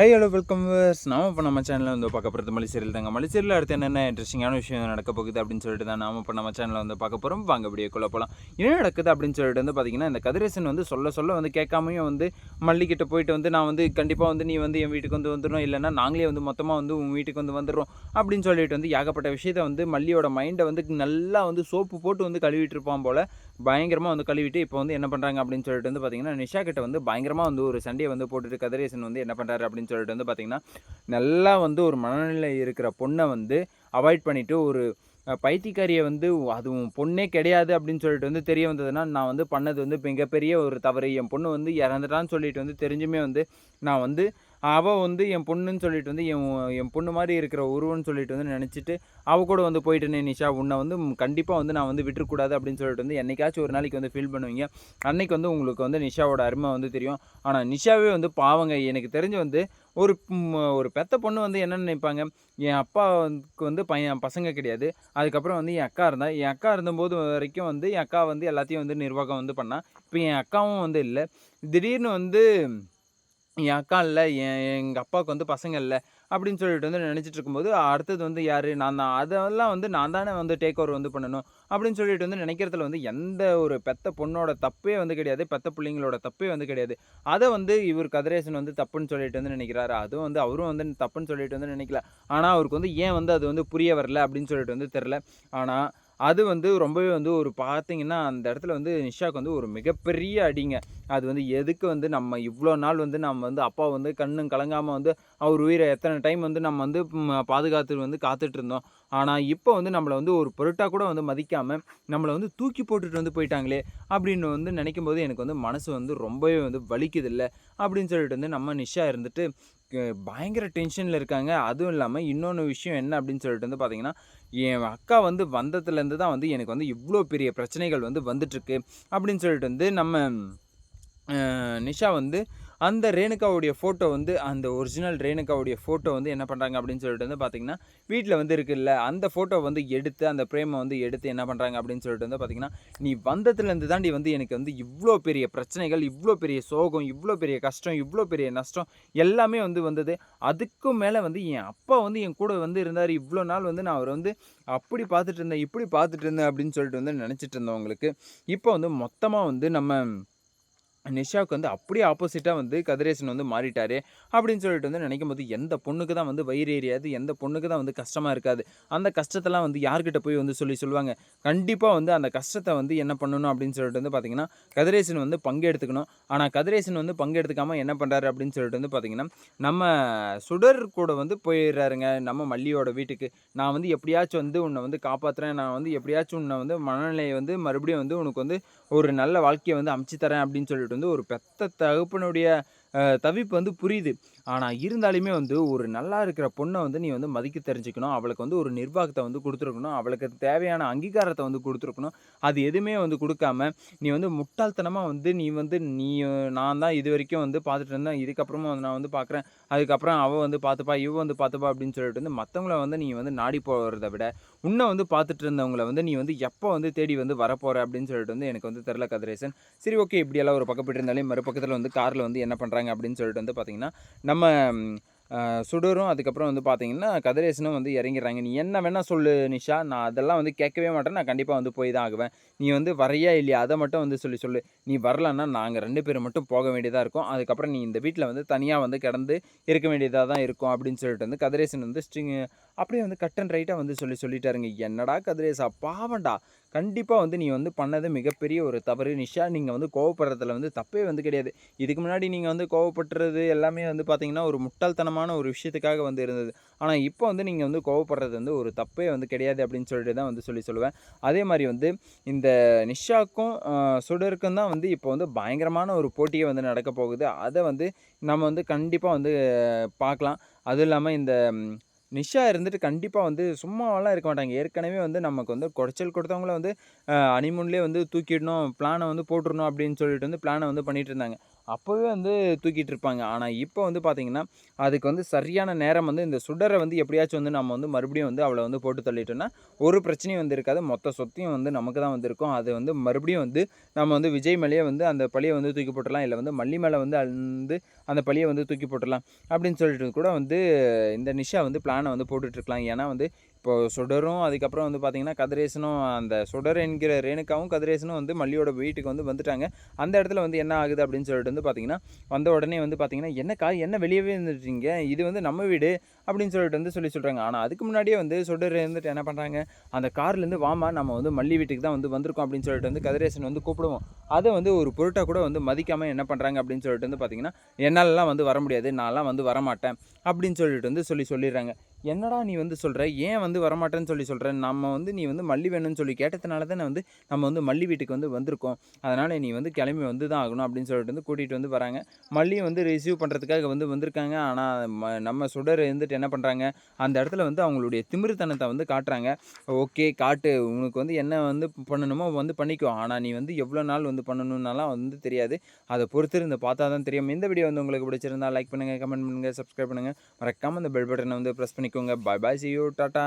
ஐ hello welcome நாம இப்போ நம்ம சேனலில் வந்து பார்க்க போகிறது மலிசேரியில் தாங்க. மலிசேரியில் அடுத்து என்னென்ன இன்ட்ரெஸ்டிங்கான விஷயம் நடக்க போகுது அப்படின்னு சொல்லிட்டு தான் நாம இப்போ நம்ம சேனலில் வந்து பார்க்க போகிறோம் வாங்க வீடியோக்குள்ளே போகலாம் என்ன நடக்குது அப்படின்னு சொல்லிட்டு வந்து பார்த்திங்கன்னா இந்த கதிரேசன் வந்து சொல்ல சொல்ல வந்து கேட்காமையும் வந்து மல்லிக்கிட்ட போயிட்டு வந்து நான் வந்து கண்டிப்பாக வந்து நீ வந்து என் வீட்டுக்கு வந்து வந்துடணும் இல்லைன்னா நாங்களே வந்து மொத்தமாக வந்து உன் வீட்டுக்கு வந்து வந்துடுறோம் அப்படின்னு சொல்லிட்டு வந்து ஏகப்பட்ட விஷயத்தை வந்து மல்லியோட மைண்டை வந்து நல்லா வந்து சோப்பு போட்டு வந்து கழுவிட்டு இருப்பான் போல் பயங்கரமாக வந்து கழுவிட்டு இப்போ வந்து என்ன பண்ணுறாங்க அப்படின்னு சொல்லிட்டு வந்து பார்த்திங்கன்னா நிஷா கிட்ட வந்து பயங்கரமாக வந்து ஒரு சண்டையை வந்து போட்டுட்டு கதிரேசன் வந்து என்ன பண்ணுறாரு அப்படின்னு சொல்லிட்டு வந்து பார்த்திங்கன்னா நல்லா வந்து ஒரு மனநிலை இருக்கிற பொண்ணை வந்து அவாய்ட் பண்ணிவிட்டு ஒரு பைத்தியக்காரியை வந்து அதுவும் பொண்ணே கிடையாது அப்படின்னு சொல்லிட்டு வந்து தெரிய வந்ததுன்னா நான் வந்து பண்ணது வந்து மிகப்பெரிய ஒரு தவறு. என் பொண்ணு வந்து இறந்துட்டான்னு சொல்லிட்டு வந்து தெரிஞ்சுமே வந்து நான் வந்து அவள் வந்து என் பொண்ணுன்னு சொல்லிட்டு வந்து என் என் பொண்ணு மாதிரி இருக்கிற உருவன்னு சொல்லிட்டு வந்து நினச்சிட்டு அவள் கூட வந்து போயிட்டேனே நிஷா உன்னை வந்து கண்டிப்பாக வந்து நான் வந்து விட்டுறக்கூடாது அப்படின்னு சொல்லிட்டு வந்து என்னைக்காச்சும் ஒரு நாளைக்கு வந்து ஃபீல் பண்ணுவீங்க. அன்னைக்கு வந்து உங்களுக்கு வந்து நிஷாவோட அருமை வந்து தெரியும். ஆனால் நிஷாவே வந்து பாவங்க. எனக்கு தெரிஞ்சு வந்து ஒரு ஒரு பெத்த பொண்ணு வந்து என்ன நினைப்பாங்க? என் அப்பாவுக்கு வந்து பையன் பசங்க கிடையாது. அதுக்கப்புறம் வந்து என் அக்கா இருந்தால் என் அக்கா இருந்தபோது வரைக்கும் வந்து என் அக்கா வந்து எல்லாத்தையும் வந்து நிர்வாகம் வந்து பண்ணால் இப்போ என் அக்காவும் வந்து இல்லை. திடீர்னு வந்து என் அக்கா இல்லை என் எங்கள் அப்பாவுக்கு வந்து பசங்க இல்லை அப்படின்னு சொல்லிட்டு வந்து நினச்சிட்டு இருக்கும்போது அடுத்தது வந்து யார்? நான் தான். அதெல்லாம் வந்து நான் தானே வந்து டேக் ஓவர் வந்து பண்ணணும் அப்படின்னு சொல்லிட்டு வந்து நினைக்கிறதுல வந்து எந்த ஒரு பெத்த பொண்ணோட தப்பே வந்து கிடையாது பெத்த பிள்ளைங்களோட தப்பே வந்து கிடையாது. அதை வந்து இவர் கதிரேசன் வந்து தப்புன்னு சொல்லிட்டு வந்து நினைக்கிறாரு. அதுவும் வந்து அவரும் வந்து தப்புன்னு சொல்லிட்டு வந்து நினைக்கல. ஆனால் அவருக்கு வந்து ஏன் வந்து அது வந்து புரிய வரல அப்படின்னு சொல்லிட்டு வந்து தெரில ஆனால் அது வந்து ரொம்பவே வந்து ஒரு பார்த்தீங்கன்னா அந்த இடத்துல வந்து நிஷாக்கு வந்து ஒரு மிகப்பெரிய அடிங்க. அது வந்து எதுக்கு வந்து நம்ம இவ்வளோ நாள் வந்து நம்ம வந்து அப்பா வந்து கண்ணும் கலங்காமல் வந்து அவர் உயிரை எத்தனை டைம் வந்து நம்ம வந்து பாதுகாத்து வந்து காத்துட்டு இருந்தோம். ஆனால் இப்போ வந்து நம்மளை வந்து ஒரு பொருட்டாக கூட வந்து மதிக்காமல் நம்மளை வந்து தூக்கி போட்டுட்டு வந்து போயிட்டாங்களே அப்படின்னு வந்து நினைக்கும் போது எனக்கு வந்து மனசு வந்து ரொம்பவே வந்து வலிக்குது இல்லை அப்படின்னு சொல்லிட்டு வந்து நம்ம நிஷா இருந்துட்டு பயங்கர டென்ஷனில் இருக்காங்க. அதுவும் இல்லாமல் இன்னொன்று விஷயம் என்ன அப்படின்னு சொல்லிட்டு வந்து பார்த்தீங்கன்னா என் அக்கா வந்து வந்ததுலேருந்து தான் வந்து எனக்கு வந்து இவ்வளோ பெரிய பிரச்சனைகள் வந்து வந்துட்டுருக்கு அப்படின்னு சொல்லிட்டு வந்து நம்ம நிஷா வந்து அந்த ரேணுகாவுடைய ஃபோட்டோ வந்து அந்த ஒரிஜினல் ரேணுகாவுடைய ஃபோட்டோ வந்து என்ன பண்ணுறாங்க அப்படின்னு சொல்லிட்டு வந்து பார்த்தீங்கன்னா வீட்டில் வந்து இருக்குல்ல அந்த ஃபோட்டோ வந்து எடுத்து அந்த பிரேமை வந்து எடுத்து என்ன பண்ணுறாங்க அப்படின்னு சொல்லிட்டு வந்து பார்த்தீங்கன்னா நீ வந்ததுலேருந்து தாண்டி வந்து எனக்கு வந்து இவ்வளோ பெரிய பிரச்சனைகள் இவ்வளோ பெரிய சோகம் இவ்வளோ பெரிய கஷ்டம் இவ்வளோ பெரிய நஷ்டம் எல்லாமே வந்து வந்தது. அதுக்கும் மேலே வந்து என் அப்பா வந்து என் கூட வந்து இருந்தார். இவ்வளோ நாள் வந்து நான் அவர் வந்து அப்படி பார்த்துட்டு இருந்தேன் இப்படி பார்த்துட்டு இருந்தேன் அப்படின்னு சொல்லிட்டு வந்து நினச்சிட்டு இருந்தவங்களுக்கு இப்போ வந்து மொத்தமாக வந்து நம்ம நிஷாவுக்கு வந்து அப்படியே ஆப்போசிட்டாக வந்து கதிரேசன் வந்து மாறிட்டாரு அப்படின்னு சொல்லிட்டு வந்து நினைக்கும் போது எந்த பொண்ணுக்கு தான் வந்து வயிறு எரியாது எந்த பொண்ணுக்கு தான் வந்து கஷ்டமாக இருக்காது. அந்த கஷ்டத்தெல்லாம் வந்து யார்கிட்ட போய் வந்து சொல்லி சொல்லுவாங்க. கண்டிப்பாக வந்து அந்த கஷ்டத்தை வந்து என்ன பண்ணணும் அப்படின்னு சொல்லிட்டு வந்து பார்த்திங்கன்னா கதிரேசன் வந்து பங்கெடுத்துக்கணும். ஆனால் கதிரேசன் வந்து பங்கெடுத்துக்காமல் என்ன பண்ணுறாரு அப்படின்னு சொல்லிட்டு வந்து பார்த்தீங்கன்னா நம்ம சுடர் கூட வந்து போயிடுறாருங்க. நம்ம மல்லியோட வீட்டுக்கு. நான் வந்து எப்படியாச்சும் வந்து உன்னை வந்து காப்பாற்றுறேன் நான் வந்து எப்படியாச்சும் உன்னை வந்து மனநிலையை வந்து மறுபடியும் வந்து உனக்கு வந்து ஒரு நல்ல வாழ்க்கையை வந்து அமைச்சு தரேன் அப்படின்னு சொல்லிட்டு வந்து ஒரு பெத்த தகப்பனுடைய தவிப்பு வந்து புரியுது. ஆனால் இருந்தாலுமே வந்து ஒரு நல்லா இருக்கிற பொண்ணை வந்து நீ வந்து மதிக்க தெரிஞ்சுக்கணும். அவளுக்கு வந்து ஒரு நிர்வாகத்தை வந்து கொடுத்துருக்கணும். அவளுக்கு தேவையான அங்கீகாரத்தை வந்து கொடுத்துருக்கணும். அது எதுவுமே வந்து கொடுக்காம நீ வந்து முட்டாள்தனமாக வந்து நீ வந்து நீ நான் தான் இது வரைக்கும் வந்து பார்த்துட்டு இருந்தேன். இதுக்கப்புறமா வந்து நான் வந்து பார்க்குறேன். அதுக்கப்புறம் அவள் வந்து பார்த்துப்பா இவ வந்து பார்த்துப்பா அப்படின்னு சொல்லிட்டு வந்து மற்றவங்கள வந்து நீ வந்து நாடி போகிறத விட உன்னை வந்து பார்த்துட்டு இருந்தவங்களை வந்து நீ வந்து எப்போ வந்து தேடி வந்து வரப்போற அப்படின்னு சொல்லிட்டு வந்து எனக்கு வந்து தெரில கதிரேசன். சரி ஓகே இப்படியெல்லாம் ஒரு பக்கப்பட்டு இருந்தாலே மறுபக்கத்தில் வந்து காரில் வந்து என்ன பண்ணுறாங்க அப்படின்னு சொல்லிட்டு வந்து பார்த்தீங்கன்னா நம்ம நம்ம சுடரும். அதுக்கப்புறம் வந்து பார்த்தீங்கன்னா கதிரேசனும் வந்து இறங்கிடுறாங்க. நீ என்ன வேணால் சொல்லு நிஷா. நான் அதெல்லாம் வந்து கேட்கவே மாட்டேன். நான் கண்டிப்பாக வந்து போய் தான் ஆகுவேன். நீ வந்து வரையா இல்லையா? அதை மட்டும் வந்து சொல்லி சொல்லு. நீ வரலன்னா நாங்கள் ரெண்டு பேரும் மட்டும் போக வேண்டியதாக இருக்கும். அதுக்கப்புறம் நீ இந்த வீட்டில் வந்து தனியாக வந்து கிடந்து இருக்க வேண்டியதாக தான் இருக்கும் அப்படின்னு சொல்லிட்டு வந்து கதிரேசன் வந்து ஸ்ட்ரிங் அப்படியே வந்து கட் அண்ட் ரைட்டாக வந்து சொல்லி சொல்லிட்டாருங்க. என்னடா கதிரேசா? பாவண்டா கண்டிப்பாக வந்து நீ வந்து பண்ணது மிகப்பெரிய ஒரு தவறு. நிஷா நீங்கள் வந்து கோவப்படுறதுல வந்து தப்பே வந்து கிடையாது. இதுக்கு முன்னாடி நீங்கள் வந்து கோவப்படுறது எல்லாமே வந்து பார்த்திங்கன்னா ஒரு முட்டாள்தனமான ஒரு விஷயத்துக்காக வந்து இருந்தது. ஆனால் இப்போ வந்து நீங்கள் வந்து கோவப்படுறது வந்து ஒரு தப்பே வந்து கிடையாது அப்படின்னு சொல்லிட்டு தான் வந்து சொல்லி சொல்லுவேன். அதே மாதிரி வந்து இந்த நிஷாக்கும் சுடருக்கும் தான் வந்து இப்போ வந்து பயங்கரமான ஒரு போட்டியை வந்து நடக்க போகுது. அதை வந்து நம்ம வந்து கண்டிப்பாக வந்து பார்க்கலாம். அதுவும் இல்லாமல் இந்த நிஷா இருந்துட்டு கண்டிப்பாக வந்து சும்மாவெல்லாம் இருக்க மாட்டாங்க. ஏற்கனவே வந்து நமக்கு வந்து குடைச்சல் கொடுத்தவங்கள வந்து அனிமூன்லேயே வந்து தூக்கிடணும் பிளானை வந்து போட்டுடணும் அப்படின்னு சொல்லிட்டு வந்து பிளானை வந்து பண்ணிகிட்டு இருந்தாங்க. அப்போவே வந்து தூக்கிட்டு இருப்பாங்க. ஆனால் இப்போ வந்து பார்த்திங்கன்னா அதுக்கு வந்து சரியான நேரம் வந்து இந்த சுடரை வந்து எப்படியாச்சும் வந்து நம்ம வந்து மறுபடியும் வந்து அவளை வந்து போட்டு தள்ளிட்டோம்னா ஒரு பிரச்சனையும் வந்து இருக்காது. மொத்த சொத்தையும் வந்து நமக்கு தான் வந்திருக்கும். அது வந்து மறுபடியும் வந்து நம்ம வந்து விஜய் மேலேயே வந்து அந்த பழியை வந்து தூக்கி போட்டலாம் இல்லை வந்து மல்லி மேலே வந்து வந்து அந்த பழியை வந்து தூக்கி போட்டுடலாம். அப்படின்னு சொல்லிட்டு கூட வந்து இந்த நிஷா வந்து பிளானை வந்து போட்டுட்ருக்கலாம் ஏன்னா வந்து இப்போ சுடரும் அதுக்கப்புறம் வந்து பார்த்திங்கன்னா கதிரேசனும் அந்த சுடர் என்கிற ரேணுக்காவும் கதிரேசனும் வந்து மல்லியோட வீட்டுக்கு வந்து வந்துட்டாங்க. அந்த இடத்துல வந்து என்ன ஆகுது அப்படின்னு சொல்லிட்டு வந்து பார்த்திங்கன்னா வந்த உடனே வந்து பார்த்திங்கன்னா என்னக்கா என்ன வெளியவே இருந்துட்டீங்க? இது வந்து நம்ம வீடு அப்படின்னு சொல்லிட்டு வந்து சொல்லி சொல்கிறாங்க ஆனால் அதுக்கு முன்னாடியே வந்து சுடர் இருந்துட்டு என்ன பண்ணுறாங்க அந்த கார்லேருந்து வாமா நம்ம வந்து மல்லி வீட்டுக்கு தான் வந்து வந்திருக்கோம் அப்படின்னு சொல்லிட்டு வந்து கதிரேசன் வந்து கூப்பிடுவோம். அதை வந்து ஒரு பொருட்டாக கூட வந்து மதிக்காமல் என்ன பண்ணுறாங்க அப்படின்னு சொல்லிட்டு வந்து பார்த்திங்கன்னா என்னாலலாம் வந்து வர முடியாது. நான்லாம் வந்து வரமாட்டேன் அப்படின்னு சொல்லிட்டு வந்து சொல்லி சொல்லிடுறாங்க. என்னடா நீ வந்து சொல்கிற ஏன் வந்து வரமாட்டேன்னு சொல்லி சொல்கிற நம்ம வந்து நீ வந்து மல்லி வேணும்னு சொல்லி கேட்டதுனால தான் வந்து நம்ம வந்து மல்லி வீட்டுக்கு வந்து வந்திருக்கோம். அதனால் நீ வந்து கிளம்பி வந்து தான் ஆகணும் அப்படின்னு சொல்லிட்டு வந்து கூட்டிகிட்டு வந்து வராங்க. மல்லியை வந்து ரிசீவ் பண்ணுறதுக்காக வந்து வந்திருக்காங்க. ஆனால் ம நம்ம சுடர் இருந்துட்டு என்ன பண்ணுறாங்க அந்த இடத்துல வந்து அவங்களுடைய திமிருத்தனத்தை வந்து காட்டுறாங்க. ஓகே காட்டு. உனக்கு வந்து என்ன வந்து பண்ணணுமோ வந்து பண்ணிக்கோ. ஆனால் நீ வந்து எவ்வளோ நாள் வந்து பண்ணணும்னாலாம் வந்து தெரியாது. அதை பொறுத்து இருந்து பார்த்தா தான் தெரியும். இந்த வீடியோ வந்து உங்களுக்கு பிடிச்சிருந்தா லைக் பண்ணுங்கள் கமெண்ட் பண்ணுங்கள் சப்ஸ்கிரைப் பண்ணுங்கள் மறக்காமல் அந்த பெல் பட்டனை வந்து ப்ரெஸ் பண்ணி பண்ணிக்கோங்க. Bye bye see you tata